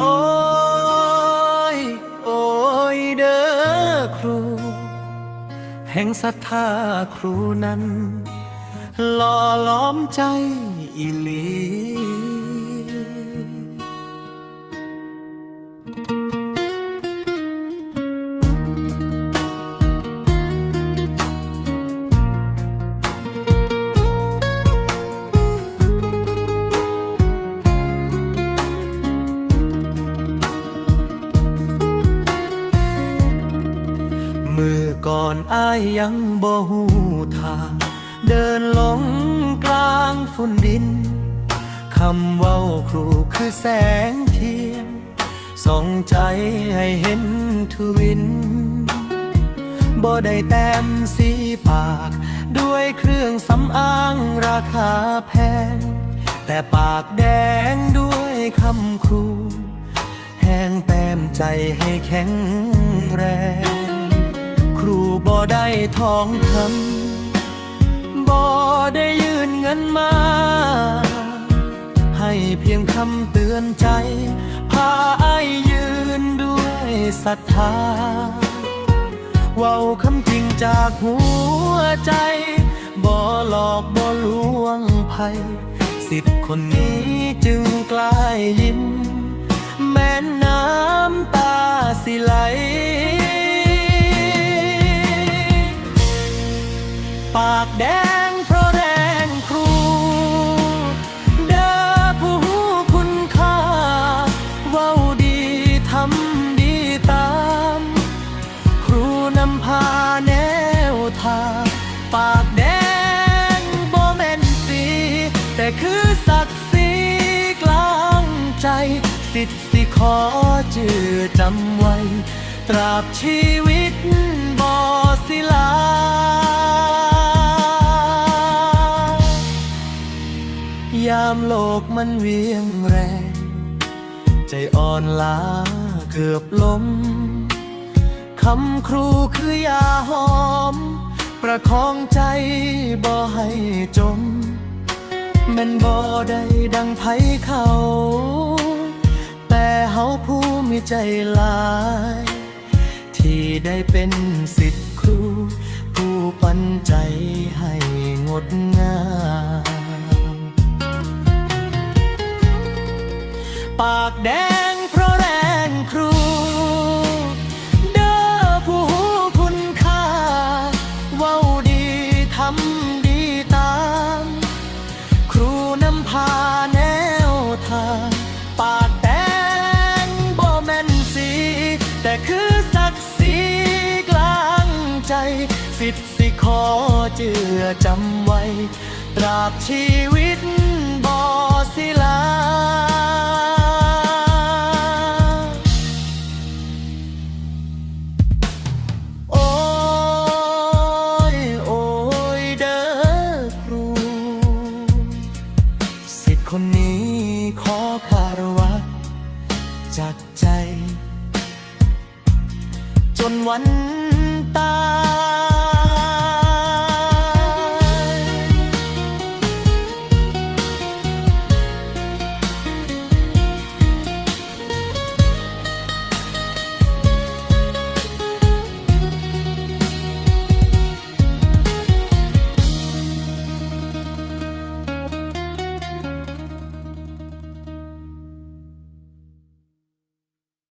โอ้ย โอ้ยเด้อครู แห่งศรัทธาครูนั้น หล่อล้อมใจอีหลี ก่อนอายยังบ่หูทาง เดินหลงกลางฝุ่นดิน คำเว้าครูคือแสงเทียนส่องใจให้เห็นทวินบ่ได้แต้มสีปาก ด้วยเครื่องสำอางราคาแพง แต่ปากแดงด้วยคำครู แห้งแต้มใจให้แข็งแรง ครูบ่ได้ทองคำบ่ได้ยื่นเงินมา ให้เพียงคำเตือนใจ พาไอยยืนด้วยศรัทธาเว้าคำจริงจากหัวใจบ่หลอกบ่ลวงภัยสิทธิ์คนนี้จึงกลายยิ้ม แม้นน้ำตาสิไหล ปากแดงเพราะแรงครู เด้อผู้คุณค่า เว้าดีทำดีตาม ครูนำพาแนวทางปากแดงบ่แม่นสี แต่คือศักดิ์ศรีกลางใจ สิทธิ์สิขอจือจำไว้ ตราบชีวิตามโลกมันเวียงแรง ใจอ่อนล้าเกือบล้มคำครูคือยาหอม ประคองใจบ่ให้จมแมันบ่ได้ดังไผเขา แต่เฮาผู้มีใจลาย ที่ได้เป็นสิทธิ์ครู ผู้ปันใจให้งด ปากแดงเพราะแรงครู เด้อผู้หูคุณค่าเว้าดีทำดีตาม ครูนำพาแนวทาง ปากแดงบ่แม่นสี แต่คือศักดิ์ศรีกลางใจ สิทธิ์สิขอเจือจำไว้ ตราบชีวิตบ่สิลา ใจ จนวันตาย